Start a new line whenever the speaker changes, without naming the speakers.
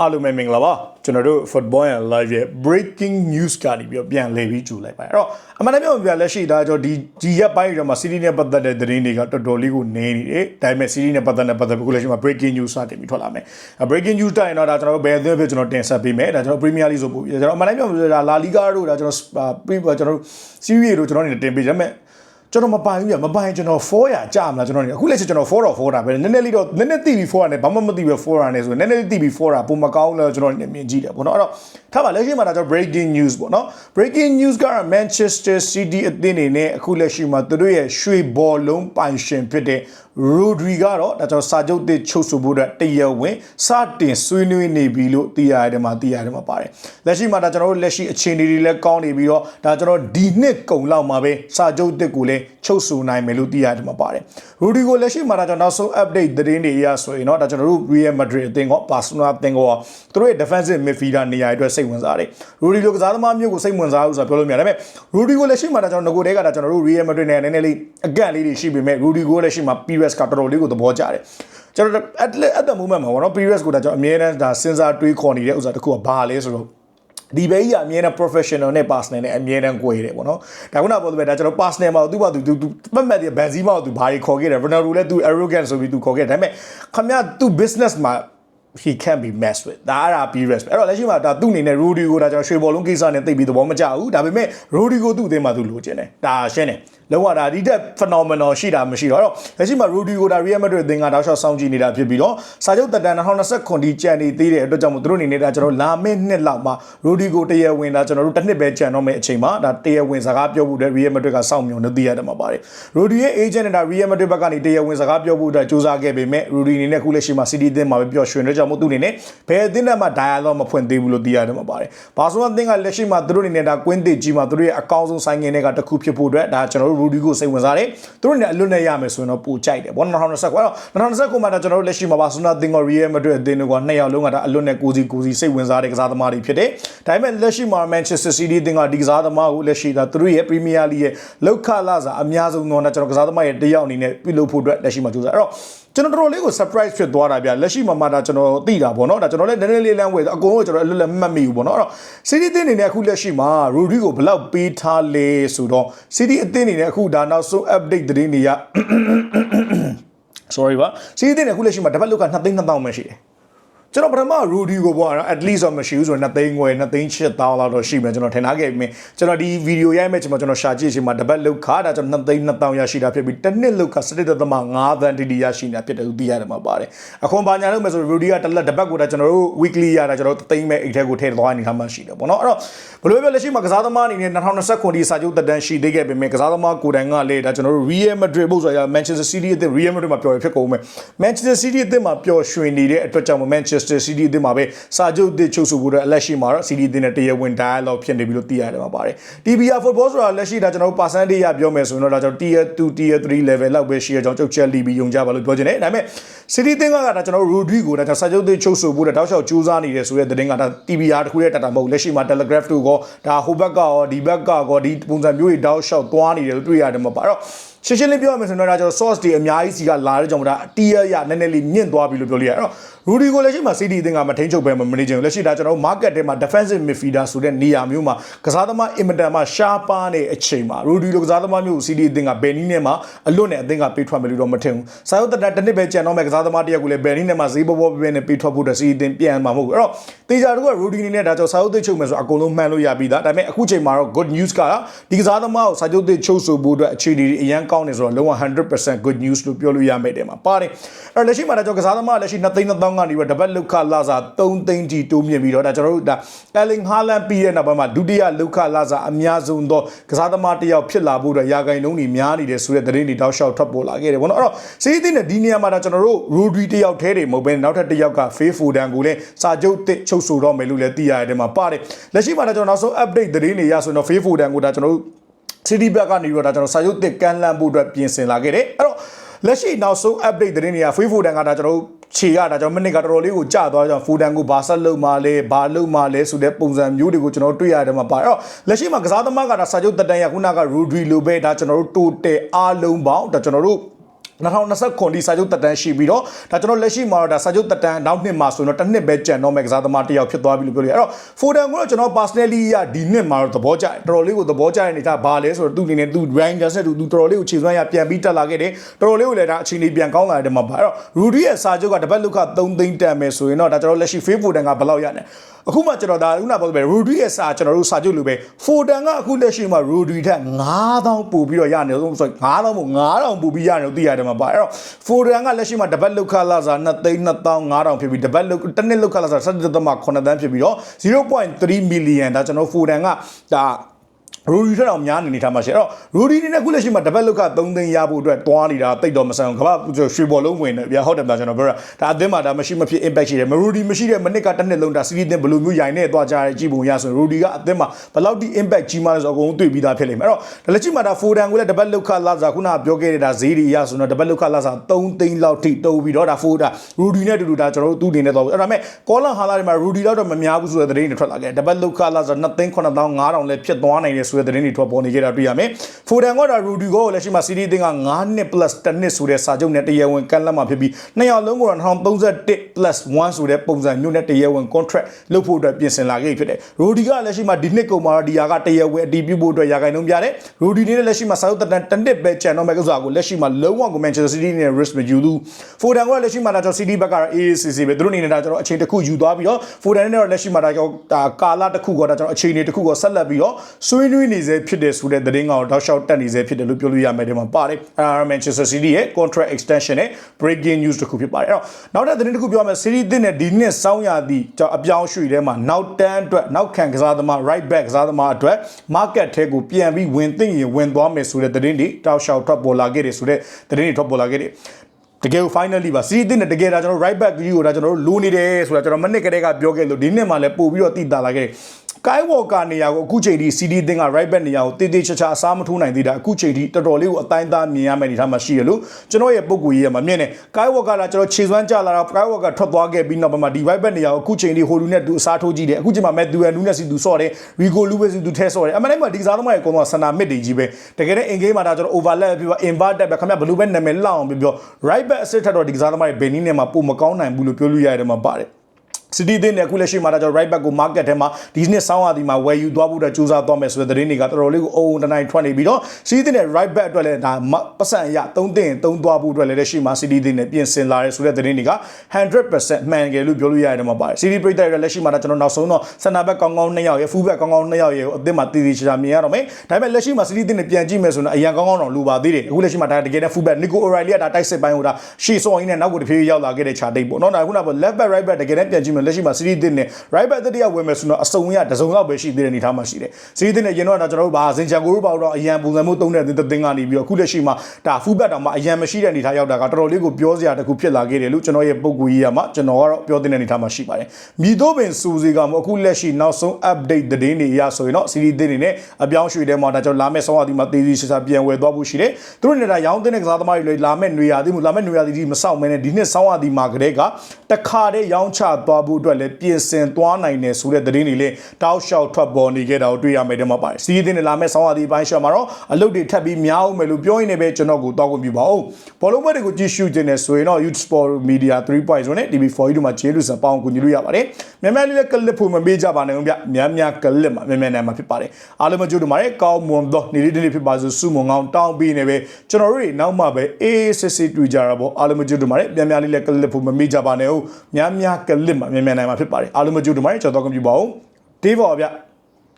အားလုံးပဲမင်္ဂလာပါကျွန်တော်တို့ Football and Live ရဲ့ breaking news ကနေပြီးတော့ပြန်လည်ပြီးကြိုလိုက်ပါတယ်အဲ့တော့အမှန်တမ်းပြောပြလက်ရှိဒါကြောဒီဒီရက်ပိုင်းတွေမှာ City နဲ့ပတ်သက်တဲ့သတင်းတွေကတော်တော်လေးကိုနေနေတယ်ဒါပေမဲ့ City နဲ့ပတ်သက်တဲ့ပတ်သက်ပြီးခုလက်ရှိမှာ breaking news စတင်ပြီးထွက်လာမယ်အဲ့ breaking news တိုင်းတော့ဒါကျွန်တော်တို့ဘယ်အသင်းဖြစ်ကျွန်တော်တင်ဆက်ပေးမယ်ဒါကျွန်တော် Premier League ဆိုပို့ပြီးကျွန်တော်အမှန်တမ်းပြောပြဒါ La Liga တို့ဒါကျွန်တော် pre ကျွန်တော်တို့ Serie A တို့ကျွန်တော်နေတင်ပေးကြမယ် ကျွန်တော်မပိုင်ဘူးပြမပိုင်ကျွန်တော်400ကြာမလားကျွန်တော်နေအခုလက်ရှိကျွန်တော်4တော့4တာပဲနည်းနည်းလေးတော့နည်းနည်းသိပြီး4တာနဲ့ဘာမှမသိပဲ4တာနဲ့ဆိုနည်းနည်းလေးသိပြီး4တာပုံမကောင်းလို့ကျွန်တော်မြင်ကြည့်တယ်ပေါ့နော်အဲ့တော့ထားပါလက်ရှိမှာဒါကျွန်တော် breaking news ပေါ့နော် breaking news က Manchester City အသင်းနေနဲ့အခုလက်ရှိမှာသူတို့ရဲ့ရွှေဘော်လုံးပိုင်ရှင်ဖြစ်တဲ့ Rodri ကတော့ဒါကျွန်တော်စာချုပ်တစ်ချုပ်ဆိုဖို့အတွက်တရားဝင်စတင်ဆွေးနွေးနေပြီလို့သိရတယ်မှာသိရတယ်မှာပါတယ်လက်ရှိမှာဒါကျွန်တော်တို့လက်ရှိအခြေအနေတွေလည်းကောင်းနေပြီးတော့ဒါကျွန်တော်ဒီနှစ်ကုန်လောက်မှာပဲစာချုပ်တစ်ကိုလည်းချုပ်ဆိုနိုင်မယ်လို့သိရတယ်မှာပါတယ် Rodri ကိုလက်ရှိမှာဒါကျွန်တော်နောက်ဆုံး update သတင်းတွေအရဆိုရင်တော့ဒါကျွန်တော်တို့ Real Madrid အသင်းက Barcelona အသင်းကသူတို့ရဲ့ defensive midfielder နေရာအတွက်စိတ်ဝင်စားတယ် Rodri လိုကစားသမားမျိုးကိုစိတ်ဝင်စားဘူးဆိုတာပြောလို့မရဒါပေမဲ့ Rodri ကိုလက်ရှိမှာဒါကျွန်တော်ငကိုတဲကဒါကျွန်တော်တို့ Real Madrid နဲ့နည်းနည်းလေးအကန့်လေးတွေရှိပေမဲ့ Rodri ကိုလက်ရှိမှာ Pires ကတော်တော်လေးကိုသဘောကျတယ်ကျွန်တော် at at the moment မှာပေါ့နော် Pires ကိုဒါကျွန်တော်အမြဲတမ်းဒါစဉ်းစားတွေးခေါ်နေတဲ့ဥစ္စာတစ်ခုကဘာလဲဆိုတော့ ဒီဘေးကြီးကအမြဲတမ်း professional နဲ့ personal နဲ့အမြဲတမ်း꿰တယ်ပေါ့နော်ဒါခုနကပြောသလိုပဲဒါကျွန်တော် personal မှာသူ့ဘာသူသူပတ်မှတ်တယ်ဘန်ဇီမာကိုသူဘာတွေခေါ်ခဲ့တယ် Ronaldo လည်းသူ arrogant ဆိုပြီးသူခေါ်ခဲ့တယ်ဒါပေမဲ့ခမရသူ business မှာ he can be messed with ဒါအဲ့ဒါ Pires ပဲအဲ့တော့လက်ရှိမှာဒါသူ့အနေနဲ့ Rudy ကိုဒါကျွန်တော်ရွှေဘော်လုံးကိစ္စနဲ့သိပြီးသဘောမကျဘူးဒါပေမဲ့ Rudy ကိုသူ့အသင်းမှာသူလိုချင်တယ်ဒါရှင်းတယ်လုံးဝဒါဒီတက် phenomenal ရှိတာမရှိတော့အဲ့တော့လက်ရှိမှာ Rudy ကိုဒါ Real Madrid အသင်းကတောက်လျှောက်စောင့်ကြည့်နေတာဖြစ်ပြီးတော့စာချုပ်တက်တန်2029ဒီကြံနေသေးတဲ့အတွက်ကြောင့်မို့သူတို့အနေနဲ့ဒါကျွန်တော်လာမယ့်နှစ်လောက်မှာ Rudy ကိုတရားဝင်ဒါကျွန်တော်တို့တစ်နှစ်ပဲကြံတော့မယ့်အချိန်မှာဒါတရားဝင်စကားပြောဖို့အတွက် Real Madrid ကစောင့်မျှော်နေသိရတယ်မှာပါတယ် Rudy ရဲ့ agent နဲ့ဒါ Real Madrid ဘက်ကနေတရားဝင်စကားပြောဖို့အတွက်စူးစမ်းခဲ့ပေမဲ့ Rudy အနေနဲ့ခုလက်ရှိမှာ City အသင်းမှာပဲပျော်ရွှင်တဲ့ကြောင့်မို့သူအနေနဲ့ဘယ်အသင်းနဲ့မှ dialogue မဖွင့်သေးဘူးလို့သိရတယ်မှာပါတယ်ဘာဆိုအသင်းကလက်ရှိမှာသူတို့အနေနဲ့ဒါကွင်းသစ်ကြီးမှာသူတို့ရဲ့အကောင်းဆုံးဆိုင်ငင်တွေကတစ်ခုဖြစ်ဖို့အတွက်ဒါကျွန်တော်တို့ Rudy ကိုစိတ်ဝင်စားတယ်သူတို့နဲ့အလွတ်နဲ့ရမယ်ဆိုရင်တော့ပိုကြိုက်တယ်ဘော2029အဲ့တော့2029မှာဒါကျွန်တော်တို့လက်ရှိမှာဘာဆိုနာသင်းက Real Madrid အသင်းတွေကနှစ်ယောက်လုံးကဒါအလွတ်နဲ့ကိုစီကိုစီစိတ်ဝင်စားတဲ့ကစားသမားတွေဖြစ်တယ်ဒါပေမဲ့လက်ရှိမှာ Manchester City အသင်းကဒီကစားသမားကိုလက်ရှိဒါသူတို့ရဲ့ Premier League ရဲ့လောက်ခလာစာအများဆုံးတော့ကျွန်တော်ကစားသမားရဲ့တယောက်အနေနဲ့ပြုလုပ်ဖို့အတွက်လက်ရှိမှာကြိုးစားအဲ့တော့ကျွန်တော်တော်တော်လေးကို surprise ဖြစ်သွားတာဗျလက်ရှိမှာမှဒါကျွန်တော်သိတာပေါ့နော်ဒါကျွန်တော်လည်းနည်းနည်းလေးလမ်းဝဲအကုန်လုံးကျွန်တော်အလွတ်လည်းမှတ်မိဘူးပေါ့နော်အဲ့တော့ City အသင်းအနေနဲ့အခုလက်ရှိမှာ Rodrigo ဘယ်လောက်ပေးထားလဲဆိုတော့ City အသင်းအနေနဲ့အခုဒါနောက်ဆုံး update သတင်းတွေက sorry ပါ City အသင်းနဲ့အခုလက်ရှိမှာတပတ်လောက်က2သိန်း2000ပဲရှိတယ် ကျွန်တော်ပထမ Rudy ကိုပေါ့နော် at least တော့မရှိဘူးဆိုတော့2သိန်းခွဲ2သိန်း8000လောက်တော့ရှိမယ်ကျွန်တော်ထင်ထားခဲ့ပြီကျွန်တော်ဒီဗီဒီယိုရိုက်မဲ့ချိန်မှာကျွန်တော်ရှာကြည့်ချိန်မှာတပတ်လောက်ခါဒါကျွန်တော်2သိန်း2000ရရှိတာဖြစ်ပြီးတစ်နှစ်လောက်ခါ17.5သန်းတိတိရရှိနေတာဖြစ်တယ်လို့သိရတယ်မှာပါတယ်အခွန်ဘာညာလုပ်မယ်ဆို Rudy ကတစ်လက်တစ်ပတ်ကိုဒါကျွန်တော်တို့ weekly ရတာကျွန်တော်3သိန်းပဲအိတ်ထဲကိုထည့်သွားနေတာမှရှိတယ်ပေါ့နော်အဲ့တော့ဘယ်လိုပဲလက်ရှိမှာကစားသမားအနေနဲ့2029ဒီစာချုပ်တက်တန်းရှိသေးခဲ့ပေမဲ့ကစားသမားကိုယ်တိုင်ကလည်းဒါကျွန်တော်တို့ Real Madrid ဘုတ်ဆိုရ Manchester City အသင်း Real Madrid မှာပျော်ရဖြစ်ကုန်မယ် Manchester City အသင်းမှာပျော်ရွှင်နေတဲ့အတွက်ကြောင့် Manchester City အသင်းမှာပဲစာချုပ်တစ်ချုပ်ဆိုဖို့အတွက်လက်ရှိမှာတော့ City အသင်းနဲ့တရားဝင် dialogue ဖြစ်နေပြီလို့သိရတယ်မှာပါတယ် TBR football ဆိုတာလက်ရှိဒါကျွန်တော်တို့ percentage ရပြောမယ်ဆိုရင်တော့ဒါကျွန်တော် tier 2 tier 3 level လောက်ပဲရှိရကြောင်းချုပ်ချက်လီပြီးယုံကြပါလို့ပြောချင်တယ်ဒါပေမဲ့ City အသင်းကဒါကျွန်တော်တို့ Rodri ကိုဒါကျွန်တော်စာချုပ်တစ်ချုပ်ဆိုဖို့အတွက်တောက်လျှောက်ကြိုးစားနေတယ်ဆိုတဲ့သတင်းကဒါ TBR တခုရဲ့တတာမဟုတ်လက်ရှိမှာ Telegraph တို့ကဒါဟိုဘက်ကရောဒီဘက်ကရောဒီပုံစံမျိုးတွေတောက်လျှောက်သွားနေတယ်လို့တွေ့ရတယ်မှာပါအဲ့တော့ရှင်းရှင်းလေးပြောရမယ်ဆိုရင်တော့ဒါကျွန်တော် source တွေအများကြီးစီကလာတဲ့ကြောင့်ဒါအတီးရရနည်းနည်းလေးမြင့်သွားပြီလို့ပြောလို့ရတယ်အဲ့တော့ Rudy ကိုလည်းရှိမှ City အသင်းကမထိန်ချုပ်ပဲမနေချင်ဘူးလက်ရှိဒါကျွန်တော် market ထဲမှာ defensive midfielder ဆိုတဲ့နေရာမျိုးမှာကစားသမားအင်မတန်မှရှားပါနေအချိန်မှာ Rudy လိုကစားသမားမျိုးကို City အသင်းကဘယ်နည်းနဲ့မှအလွတ်နဲ့အသင်းကပေးထွက်မယ်လို့တော့မထင်ဘူး။စာရုပ်တက်တစ်နှစ်ပဲကြံတော့မယ်ကစားသမားတယောက်ကိုလည်းဘယ်နည်းနဲ့မှဈေးပေါ်ပေါ်ပြပြနဲ့ပေးထွက်ဖို့တဲ့ City အသင်းပြန်မှာမဟုတ်ဘူး။အဲ့တော့တေချာတို့က Rudy အနေနဲ့ဒါကြောင့်စာရုပ်သိချုပ်မယ်ဆိုအကုန်လုံးမှန်လို့ရပြီးသား။ဒါပေမဲ့အခုချိန်မှာတော့ good news ကဒီကစားသမားကိုစာချုပ်သိချုပ်ဆိုဖို့အတွက်အခြေအနေတွေအရန်ကောင်းနေဆိုတော့လုံးဝ100% good news လို့ပြောလို့ရမယ်တဲ့မှာပါတယ်။အဲ့တော့လက်ရှိမှာဒါကြောင့်ကစားသမားလက်ရှိ2သိန်း3000ကနေပြီးတော့တပတ်လောက်ခလာစာ3သိန်းကြီးတိုးမြင့်ပြီးတော့ဒါကျွန်တော်တို့ဒါ Erling Haaland ပြီးတဲ့နောက်ပိုင်းမှာဒုတိယလောက်ခလာစာအများဆုံးသောကစားသမားတစ်ယောက်ဖြစ်လာဖို့အတွက်ရာဂိုင်နှုန်းတွေများနေတယ်ဆိုတဲ့သတင်းတွေတောက်လျှောက်ထွက်ပေါ်လာခဲ့တယ်ဘောနော်အဲ့တော့စီးသင်းနဲ့ဒီနေရာမှာဒါကျွန်တော်တို့ Rodri တစ်ယောက်ထဲတွေမဟုတ်ဘဲနောက်ထပ်တစ်ယောက်က Faye Foden ကိုလည်းစာချုပ်တစ်ချုပ်ဆိုတော့မယ်လို့လည်းသိရတဲ့မှာပါတယ်လက်ရှိမှာဒါကျွန်တော်နောက်ဆုံး update သတင်းတွေရဆိုတော့ Faye Foden ကိုဒါကျွန်တော်တို့ City ဘက်ကနေပြီးတော့ဒါကျွန်တော်စာချုပ်တစ်ကန်လန့်ဖို့အတွက်ပြင်ဆင်လာခဲ့တယ်အဲ့တော့လက်ရှိနောက်ဆုံး update သတင်းတွေက Faye Foden ကဒါကျွန်တော်တို့ခြေရတာကြောင့်မိနစ်ကတော်တော်လေးကိုကြာသွားကြအောင်ဖူဒန်ကိုဘာဆက်လုပ်မှလဲဘာလုပ်မှလဲဆိုတဲ့ပုံစံမျိုးတွေကိုကျွန်တော်တို့တွေ့ရတယ်မှာပါအဲ့တော့လက်ရှိမှာကစားသမားကဒါစာချုပ်တက်တန်ရခုနက Rodri လိုပဲဒါကျွန်တော်တို့တိုတယ်အားလုံးပေါင်းဒါကျွန်တော်တို့ 2029ဒီစာချုပ်တက်တန်းရှိပြီးတော့ဒါကျွန်တော်လက်ရှိမှာတော့ဒါစာချုပ်တက်တန်းနောက်နှစ်မှာဆိုရင်တော့တစ်နှစ်ပဲကြံတော့မယ်ကစားသမားတစ်ယောက်ဖြစ်သွားပြီလို့ပြောလို့ရအဲ့တော့ Foden ကိုတော့ကျွန်တော် personally ရဒီနှစ်မှာတော့သဘောကျတယ်တော်တော်လေးကိုသဘောကျတဲ့အနေထားဘာလဲဆိုတော့သူ့အနေနဲ့သူ Rangers နဲ့သူသူတော်တော်လေးကိုခြေစွမ်းရပြန်ပြီးတက်လာခဲ့တယ်တော်တော်လေးကိုလည်းဒါအချိန်လေးပြန်ကောင်းလာတဲ့မှာပါအဲ့တော့ Rudy ရဲ့စာချုပ်ကတပတ်လုခ3သိန်းတန်မယ်ဆိုရင်တော့ဒါကျွန်တော်လက်ရှိ Phil Foden ကဘယ်လောက်ရလဲအခုမှကျွန်တော်ဒါခုနပြောပဲ Rudy ရဲ့စာကျွန်တော်တို့စာချုပ်လိုပဲ Foden ကအခုလက်ရှိမှာ Rudy ထက်9000ပို့ပြီးတော့ရနေတော့ဆို9000မို့9000ပို့ပြီးရနေတော့သိရတယ်မှာပါအဲ့တော့ Foden ကလက်ရှိမှာတပတ်လောက်ခလာစာ2သိန်း2500ဖြစ်ပြီးတပတ်လောက်တစ်နှစ်လောက်ခလာစာ7.8တန်းဖြစ်ပြီးတော့0.3 million ဒါကျွန်တော် Foden ကဒါ ရူဒီထက်တော့များနေနေထားမှာရှိအဲ့တော့ရူဒီနေနဲ့ခုလက်ရှိမှာတပတ်လောက်က3သိန်းရဖို့အတွက်တွားနေတာတိတ်တော့မဆန်ဘူးကမ္ဘာရွှေဘော်လုံးဝင်တယ်ဗျာဟုတ်တယ်ဗျာကျွန်တော်ပြောတာဒါအသင်းမှာဒါမရှိမဖြစ် impact ရှိတယ်မရူဒီမရှိတဲ့မနစ်ကတစ်နှစ်လုံးဒါစီးရီးတင်ဘယ်လိုမျိုးရိုင်နေသွားကြရကြည့်ပုံရဆိုရူဒီကအသင်းမှာဘယ်လောက်ဒီ impact ကြီးမှလဲဆိုတော့အကုန်တွေ့ပြီးသားဖြစ်လိမ့်မယ်အဲ့တော့လက်ရှိမှာဒါဖိုဒန်ကိုလည်းတပတ်လောက်ခလာစာခုနပြောခဲ့တဲ့ဒါဈေးတွေရဆိုတော့တပတ်လောက်ခလာစာ3သိန်းလောက်ထိတိုးပြီးတော့ဒါဖိုဒါရူဒီနဲ့တူတူဒါကျွန်တော်တို့သူ့အနေနဲ့တော့အဲ့ဒါမဲ့ကောလန်ဟာလာတွေမှာရူဒီတော့တော့မများဘူးဆိုတဲ့သတင်းတွေထွက်လာခဲ့တပတ်လောက်ခလာစာ2သိန်း9500လည်းဖြစ်သွားနိုင်တယ်ဆိုတဲ့သတင်းတွေထွက်ပေါ်နေခဲ့တာတွေ့ရမယ်။ဖိုဒန်ကတော့ရူဒီကိုလက်ရှိမှာစီးရီးအသင်းက9နှစ် plus 1နှစ်ဆိုတဲ့စာချုပ်နဲ့တရားဝင်ကမ်းလှမ်းမှာဖြစ်ပြီးနှစ်ယောက်လုံးကတော့2031 plus 1ဆိုတဲ့ပုံစံမျိုးနဲ့တရားဝင် contract လုပ်ဖို့အတွက်ပြင်ဆင်လာခဲ့ဖြစ်တယ်။ရူဒီကလက်ရှိမှာဒီနှစ်ကုန်မှာတော့ဒီဟာကတရားဝင်အတည်ပြုဖို့အတွက်ရာဂိုင်နှုန်းပြတယ်။ရူဒီနဲ့လက်ရှိမှာစာချုပ်တက်တန်တစ်နှစ်ပဲကျန်တော့မဲ့ဥစ္စာကိုလက်ရှိမှာလုံးဝကို Manchester City နဲ့ risk မယူဘူး။ဖိုဒန်ကလက်ရှိမှာဒါကြောင့် City ဘက်ကတော့ AACC ပဲသူတို့အနေနဲ့ဒါကျွန်တော်အချိန်တစ်ခုယူသွားပြီးတော့ဖိုဒန်နဲ့တော့လက်ရှိမှာဒါကြောင့်ဒါကာလတစ်ခုကဒါကျွန်တော်အချိန်တွေတစ်ခုကဆက်လက်ပြီးတော့ဆွေးနွေးနေစေဖြစ်တဲ့ဆိုတဲ့သတင်းကတော့တောက်လျှောက်တက်နေစေဖြစ်တယ်လို့ပြောလို့ရမယ်ဒီမှာပါတယ်အဲဒါ Manchester City ရဲ့ contract extension နဲ့ breaking news တစ်ခုဖြစ်ပါတယ်အဲ့တော့နောက်တဲ့သတင်းတစ်ခုပြောမယ် City တင်တဲ့ဒီနှစ်စောင်းရသည့်အပြောင်းရွှေ့ထဲမှာနောက်တန်းအတွက်နောက်ခံကစားသမား right back ကစားသမားအတွက် market ထဲကိုပြန်ပြီးဝင်သိမ့်ရင်ဝင်သွားမယ်ဆိုတဲ့သတင်းတွေတောက်လျှောက်ထွက်ပေါ်လာခဲ့တယ်ဆိုတဲ့သတင်းတွေထွက်ပေါ်လာခဲ့တယ်တကယ်ကို finally ပါစီးတင်တဲ့တကယ်ဒါကျွန်တော် right back ကြီးကိုဒါကျွန်တော်တို့လိုနေတယ်ဆိုတာကျွန်တော်မနစ်ကလေးကပြောခဲ့လို့ဒီနှစ်မှလည်းပို့ပြီးတော့တည်တာလာခဲ့ တယ်ကိုင်းဝေါ်ကာနေရာကိုအခုချိန်ထိ CD သင်က right back နေရာကိုတည်တည်ချာချာအစားမထိုးနိုင်သေးတာအခုချိန်ထိတော်တော်လေးကိုအတိုင်းသားမြင်ရမယ့်အနေထားမှာရှိရလို့ကျွန်တော်ရဲ့ပုံကိုကြီးရမှာမြင်တယ်ကိုင်းဝေါ်ကာလာကျွန်တော်ခြေစွမ်းကြလာတော့ကိုင်းဝေါ်ကာထွက်သွားခဲ့ပြီးနောက်ပိုင်းမှာဒီ right back နေရာကိုအခုချိန်ထိဟိုလူနဲ့သူအစားထိုးကြည့်တယ်အခုချိန်မှာ Matthew and Nunes သူဆော့တယ် Rico Lewis သူထဲဆော့တယ်အမှန်တိုင်းမှာဒီစားသမားရဲ့အကုန်လုံးဆန္ဒမစ်တွေကြီးပဲတကယ်တော့ in game မှာဒါကျွန်တော် overlap ပြီးတော့ invert တက်ပဲခင်ဗျဘလူးပဲနာမည်လောက်အောင်ပြော right back assist ထက်တော့ဒီစားသမားရဲ့ဘယ်နည်းနဲ့မှပုံမကောင်းနိုင်ဘူးလို့ပြောလို့ရတယ်မှာပါတယ် စီတီတင်းနဲ့အခုလက်ရှိမှာဒါကြောင့် right back ကို market ထဲမှာဒီနှစ်ဆောင်းရာသီမှာဝယ်ယူသွားဖို့အတွက်ကြိုးစားသွားမယ်ဆိုတဲ့သတင်းတွေကတော်တော်လေးကိုအုံအုံတနိုင်ထွက်နေပြီးတော့စီတီတင်းနဲ့ right back အတွက်လည်းဒါပတ်စံရသုံးတင်သုံးသွားဖို့အတွက်လည်းလက်ရှိမှာစီတီတင်းနဲ့ပြင်ဆင်လာရဲဆိုတဲ့သတင်းတွေက100%မှန်တယ်လို့ပြောလို့ရတယ်မှာပါတယ်စီတီပရိသတ်တွေလက်ရှိမှာဒါကျွန်တော်နောက်ဆုံးတော့စနာဘက်ကောင်းကောင်းနှစ်ယောက်ရဲ့ full back ကောင်းကောင်းနှစ်ယောက်ရဲ့အသစ်မှာတည်တည်ချာချာမြင်ရတော့မယ်ဒါပေမဲ့လက်ရှိမှာစီတီတင်းနဲ့ပြန်ကြည့်မယ်ဆိုတော့အရန်ကောင်းကောင်းတော့လိုပါသေးတယ်အခုလက်ရှိမှာဒါတကယ်နဲ့ full back Nico O'Reilly ကဒါတိုက်စစ်ပိုင်းဟိုဒါရှေ့စောင်းရင်းနဲ့နောက်ကိုတဖြည်းဖြည်းရောက်လာခဲ့တဲ့ခြာတိတ်ပေါ့နော်ဒါခုနက left back right back တကယ်နဲ့ပြန်ကြည့်မယ်လက်ရှိမှာစီတီတင်းနဲ့ right back တတိယဝင်မယ်ဆိုတော့အစုံရတစုံလောက်ပဲရှိသေးတဲ့အနေထားမှာရှိတယ်စီးတင်နဲ့ရင်တော့ကျွန်တော်တို့ဘာစင်ချန်ကိုတို့ပေါ့တော့အရန်ပုံစံမျိုးသုံးတဲ့သင်းကနေပြီးတော့အခုလက်ရှိမှာဒါ full back တောင်မှအရန်မရှိတဲ့အနေထားရောက်တာကတော်တော်လေးကိုပြောစရာတခုဖြစ်လာခဲ့တယ်လို့ကျွန်တော်ရဲ့ပုံကူကြီးရမှာကျွန်တော်ကတော့ပြောတဲ့အနေထားမှာရှိပါတယ်မိတို့ပင်စူစီကမှအခုလက်ရှိနောက်ဆုံး update သတင်းတွေအရဆိုရင်တော့စီးတင်နေနဲ့အပြောင်းရွှေ့တဲ့မှာဒါကျွန်တော်လာမယ့်ဆောင်းရာသီမှာတေးသေးချာချာပြန်ဝယ်သွားဖို့ရှိတယ်သူတို့နေတာရောင်းတဲ့ကစားသမားတွေလာမယ့်နေရာသီးမှုလာမယ့်နေရာသီးမဆောက်မဲနဲ့ဒီနှစ်ဆောင်းရာသီမှာကလေးကတခါတည်းရောင်းချသွားဖို့အတွက်လည်းပြင်ဆင်သွားနိုင်တယ်ဆိုတဲ့သတင်းတွေလည်းတောက်လျှောက်ထွက်ပေါ်နေခဲ့တာကိုတွေ့ရမယ်တဲ့မှာပါတယ်စီးတင်နေလာမဲ့ဆောင်းရာသီပိုင်းရှော့မှာတော့အလုပ်တွေထပ်ပြီးများအောင်မယ်လို့ပြောရင်းနဲ့ပဲကျွန်တော်ကိုတောက်ခွင့်ပြုပါဦးဘောလုံးပွဲတွေကိုကြည့်ရှုခြင်းနဲ့ဆိုရင်တော့ Youth Sport Media 3.0နဲ့ TV4 တို့မှာကျေးဇူးဆန်ပေါင်းကူညီလို့ရပါတယ်မြန်မြန်လေးလည်းကလစ်ဖို့မမေ့ကြပါနဲ့ဦးဗျမြန်မြန်ကလစ်မှာမြန်မြန်နိုင်မှာဖြစ်ပါတယ်အားလုံးမကြိုးတို့မှာလည်းကောင်းမွန်သောနေ့လေးတစ်နေ့ဖြစ်ပါစို့စုမုံကောင်းတောင်းပြီးနေပဲကျွန်တော်တို့တွေနောက်မှပဲအေးစစ်စစ်တွေ့ကြတာပေါ့အားလုံးမကြိုးတို့မှာလည်းမြန်မြန်လေးလည်းကလစ်ဖို့မမေ့ကြပါနဲ့ဦးမြန်မြန်ကလစ်မှာမြန်မြန်နိုင်မှာဖြစ်ပါတယ်အားလုံးမကြိုးတို့မှာလည်းကျွန်တော်တော့ကွန်ပျူတာပါဦးတေးပါဗျ